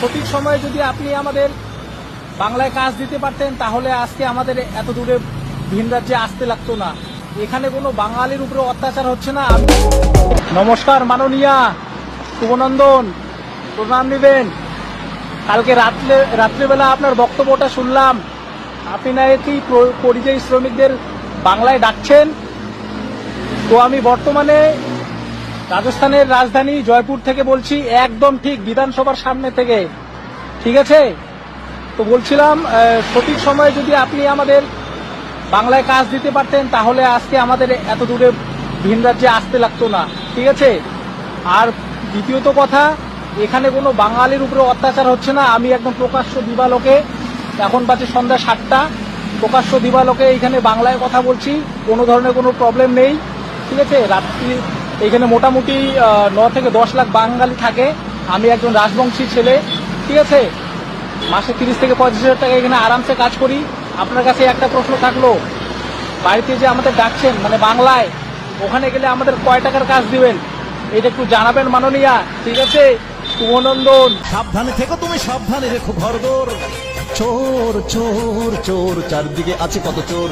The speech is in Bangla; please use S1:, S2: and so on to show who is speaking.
S1: সঠিক সময়ে যদি আপনি আমাদের বাংলায় কাজ দিতে পারতেন, তাহলে আজকে আমাদের এত দূরে ভিন রাজ্যে আসতে লাগতো না। এখানে কোনো বাঙালির উপরে অত্যাচার হচ্ছে না। নমস্কার, মাননীয়া শুভনন্দন। প্রণাম নেবেন। কালকে রাত্রে, রাত্রেবেলা আপনার বক্তব্যটা শুনলাম। আপনি নাকি প্র- পরিযায়ী শ্রমিকদের বাংলায় ডাকছেন। তো আমি বর্তমানে রাজস্থানের রাজধানী জয়পুর থেকে বলছি, একদম ঠিক বিধানসভার সামনে থেকে। ঠিক আছে? তো বলছিলাম সঠিক সময়ে যদি আপনি আমাদের বাংলায় কাজ দিতে পারতেন, তাহলে আজকে আমাদের এত দূরে ভিন রাজ্যে আসতে লাগতো না। ঠিক আছে? আর দ্বিতীয়ত কথা, এখানে কোনো বাঙালির উপরে অত্যাচার হচ্ছে না। আমি একদম প্রকাশ্য দিবালোকে, এখন বাজে সন্ধ্যা সাতটা, প্রকাশ্য দিবালোকে এখানে বাংলায় কথা বলছি। কোনো ধরনের কোনো প্রবলেম নেই। ঠিক আছে? রাত্রি এখানে মোটামুটি ন থেকে দশ লাখ বাঙালি থাকে। আমি একজন রাজবংশী ছেলে, ঠিক আছে? মাসে তিরিশ থেকে পঁয়ত্রিশ হাজার টাকা এখানে আরামসে কাজ করি। আপনার কাছে একটা প্রশ্ন থাকল, বাড়িতে যে আমাদের ডাকছেন মানে বাংলায়, ওখানে গেলে আমাদের কয় টাকার কাজ দিবেন? এটা একটু জানাবেন মাননীয়া, ঠিক আছে? শুভনন্দন।
S2: সাবধানে থেকো তুমি, সাবধানে রেখো ঘরদোর চোর চোর চোর, চারদিকে আছে কত চোর।